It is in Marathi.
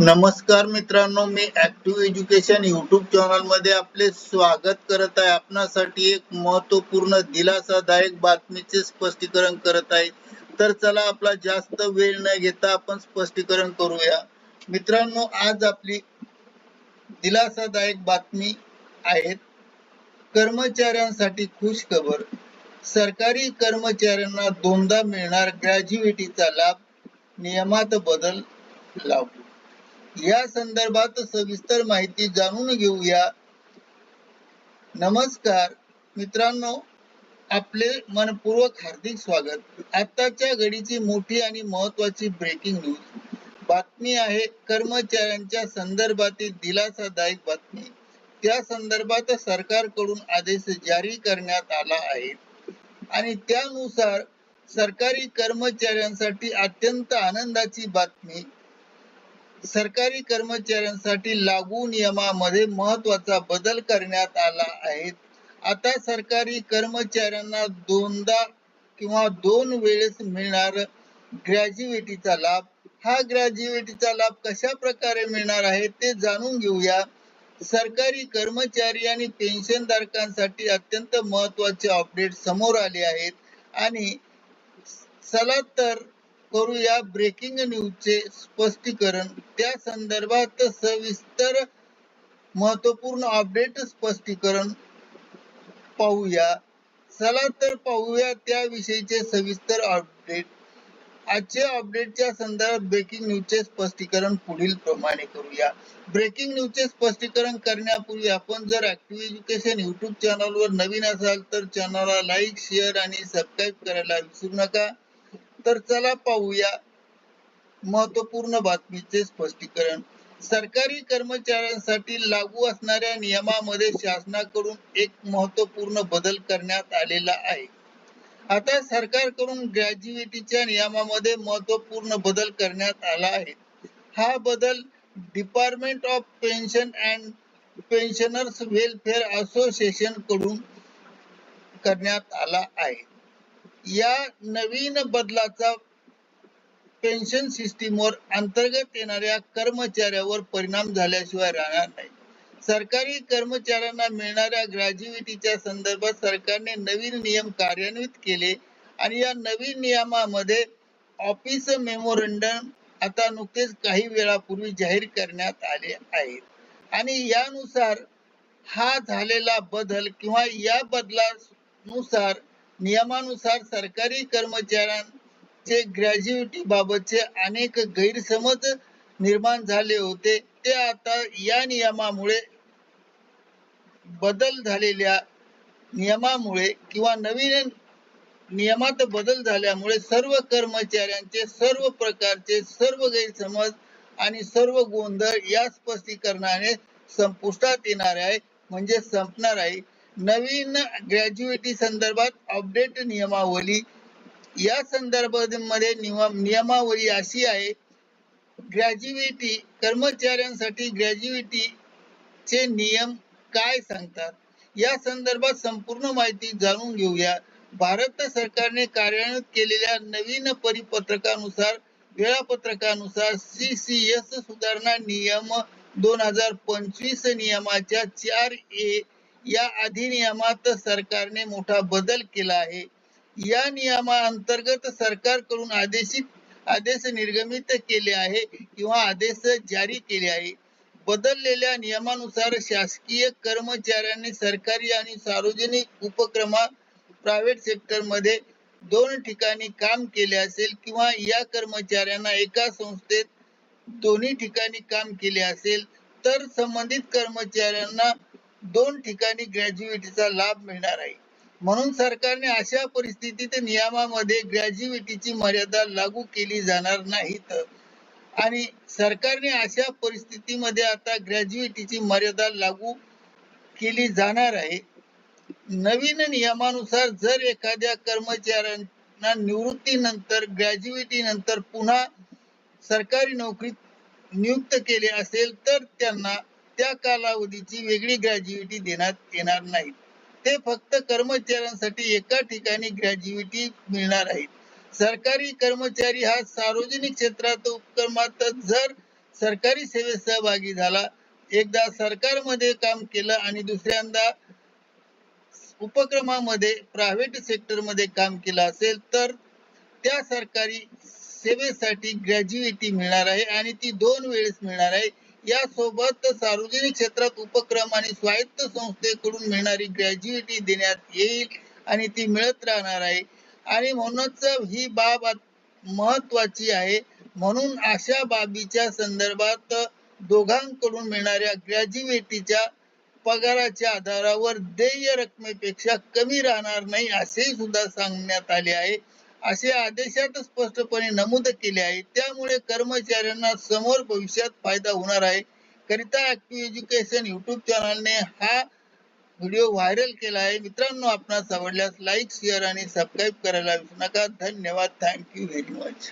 नमस्कार मित्रांनो मी ऍक्टिव्ह एज्युकेशन युट्यूब चॅनलमध्ये आपले स्वागत करत आहे. आपणासाठी एक महत्त्वपूर्ण दिलासादायक बातमीचे स्पष्टीकरण करत आहे. तर चला आपला जास्त वेळ न घेता आपण स्पष्टीकरण करूया. मित्रांनो आज आपली दिलासादायक बातमी आहेत कर्मचाऱ्यांसाठी खुश खबर सरकारी कर्मचाऱ्यांना दोनदा मिळणार ग्रॅज्युएटीचा लाभ नियमात बदल लागू. या संदर्भात सविस्तर माहिती जाणून घेऊया. नमस्कार मित्रांनो आपले मनपूर्वक हार्दिक स्वागत. आताच्या घडीची मोठी आणि महत्वाची ब्रेकिंग न्यूज बातमी आहे कर्मचाऱ्यांच्या संदर्भातील दिलासादायक बातमी. त्या संदर्भात सरकारकडून आदेश जारी करण्यात आला आहे. आणि त्यानुसार सरकारी कर्मचाऱ्यांसाठी अत्यंत आनंदाची बातमी सरकारी कर्मचाऱ्यांसाठी लागू नियमामध्ये महत्त्वाचा बदल करण्यात आला आहे. आता सरकारी कर्मचाऱ्यांना दोनदा किंवा दोन वेळेस मिळणार ग्रॅज्युएटीचा लाभ. हा ग्रॅज्युएटीचा लाभ कशा प्रकारे मिळणार आहे ते जाणून घेऊया. सरकारी कर्मचारी आणि पेन्शन धारकांसाठी अत्यंत महत्त्वाचे अपडेट समोर आले आहेत. आणि चला तर करूया ब्रेकिंग न्यूजचे स्पष्टीकरण. त्या संदर्भात सविस्तर महत्त्वपूर्ण अपडेट स्पष्टीकरण पाहूया. चला तर पाहूया त्याविषयीचे सविस्तर अपडेट आजच्या अपडेटच्या संदर्भात ब्रेकिंग न्यूजचे स्पष्टीकरण पुढील प्रमाणे करूया. ब्रेकिंग न्यूजचे स्पष्टीकरण करण्यापूर्वी आपण जर ऍक्टिव्ह एज्युकेशन युट्यूब चॅनलवर नवीन असाल तर चॅनलला लाईक शेअर आणि सबस्क्राईब करायला विसरू नका. तर चला पाहूया. महत्त्वपूर्ण बातमीचे स्पष्टीकरण. सरकारी कर्मचाऱ्यांसाठी लागू असणाऱ्या नियमामध्ये शासनाकडून एक महत्त्वपूर्ण बदल करण्यात आलेला आहे. आता सरकारकडून ग्रॅज्युएटीच्या नियमामध्ये महत्त्वपूर्ण बदल करण्यात आला आहे. हा बदल department of pension and pensioners welfare असोसिएशनकडून करण्यात आला आहे. या नवीन बदलाचा पेन्शन सिस्टीमवर अंतर्गत येणाऱ्या कर्मचाऱ्यावर परिणाम झाल्याशिवाय राहणार नाही. सरकारी कर्मचाऱ्यांना मिळणाऱ्या ग्रॅज्युएटीच्या संदर्भात सरकारने नवीन नियम कार्यान्वित केले आणि या नवीन नियमामध्ये ऑफिस मेमोरंडम आता नुकतेच काही वेळापूर्वी जाहीर करण्यात आले आहेत. आणि यानुसार हा झालेला बदल किंवा या बदलानुसार नियमानुसार सरकारी कर्मचाऱ्यांचे ग्रॅज्युएटी बाबतचे अनेक गैरसमज निर्माण झाले होते. ते आता या नियमामुळे बदल झालेल्या नियमामुळे किंवा नवीन नियमात बदल झाल्यामुळे सर्व कर्मचाऱ्यांचे सर्व प्रकारचे सर्व गैरसमज आणि सर्व गोंधळ या स्पष्टीकरणाने संपुष्टात येणार आहे. म्हणजे संपणार आहे. नवीन ग्रॅज्युएटी संदर्भात अपडेट नियमावली. या संदर्भामध्ये नियमावली अशी आहे ग्रॅज्युएटी कर्मचाऱ्यांसाठी ग्रॅज्युएटी चे नियम काय सांगतात? या संदर्भात संपूर्ण माहिती जाणून घेऊया. भारत सरकारने कार्यान्वित केलेल्या नवीन परिपत्रकानुसार वेळापत्रकानुसार सी सी एस सुधारणा नियम दोन हजार पंचवीस नियमाच्या चार ए या अधिनियमात सरकारने मोठा बदल केला आहे. या नियमाअंतर्गत सरकारकडून आदेशित आदेश निर्गमित केले आहे किंवा आदेश जारी केले आहे. बदललेल्या नियमानुसार शासकीय कर्मचाऱ्यांनी सरकारी आणि सार्वजनिक उपक्रमा प्रायव्हेट सेक्टरमध्ये दोन ठिकाणी काम केले असेल किंवा या कर्मचाऱ्यांना एका संस्थेत दोन्ही ठिकाणी काम केले असेल तर संबंधित कर्मचाऱ्यांना दोन ठिकाणी ग्रॅज्युएटीचा लाभ मिळणार आहे. म्हणून सरकारने अशा परिस्थितीत नियमामध्ये ग्रॅज्युएटीची मर्यादा लागू केली जाणार नाहीत. आणि सरकारने अशा परिस्थितीमध्ये आता ग्रॅज्युएटीची मर्यादा लागू केली जाणार आहे. नवीन नियमानुसार जर एखाद्या कर्मचाऱ्यांना निवृत्तीनंतर ग्रॅज्युएटी नंतर पुन्हा सरकारी नोकरीत नियुक्त केले असेल तर त्यांना त्या कालावधीची वेगळी ग्रॅज्युएटी देण्यात येणार नाही. ते फक्त कर्मचाऱ्यांसाठी एका ठिकाणी ग्रॅज्युएटी मिळणार आहे. सरकारी कर्मचारी हा सार्वजनिक क्षेत्रात उपक्रमात जर सरकारी सेवेत सहभागी झाला एकदा सरकारमध्ये काम केलं आणि दुसऱ्यांदा उपक्रमामध्ये प्रायव्हेट सेक्टरमध्ये काम केलं असेल तर त्या सरकारी सेवेसाठी ग्रॅज्युएटी मिळणार आहे आणि ती दोन वेळेस मिळणार आहे. यासोबत सार्वजनिक क्षेत्रात उपक्रम आणि स्वायत्त संस्थेकडून मिळणारी ग्रॅज्युएटी देण्यात येईल आणि ती मिळत राहणार आहे. आणि म्हणूनच ही बाब महत्वाची आहे. म्हणून अशा बाबीच्या संदर्भात दोघांकडून मिळणाऱ्या ग्रॅज्युएटीच्या पगाराच्या आधारावर देय रकमेपेक्षा कमी राहणार नाही असेही सुद्धा सांगण्यात आले आहे. असे आदेशात स्पष्टपणे नमूद केले आहे. त्यामुळे कर्मचाऱ्यांना समोर भविष्यात फायदा होणार आहे. करिता ऍक्टिव्ह एज्युकेशन युट्यूब चॅनलने हा व्हिडिओ व्हायरल केला आहे. मित्रांनो आपणास आवडल्यास लाईक शेअर आणि सबस्क्राईब करायला विसरू नका. धन्यवाद. Thank you very much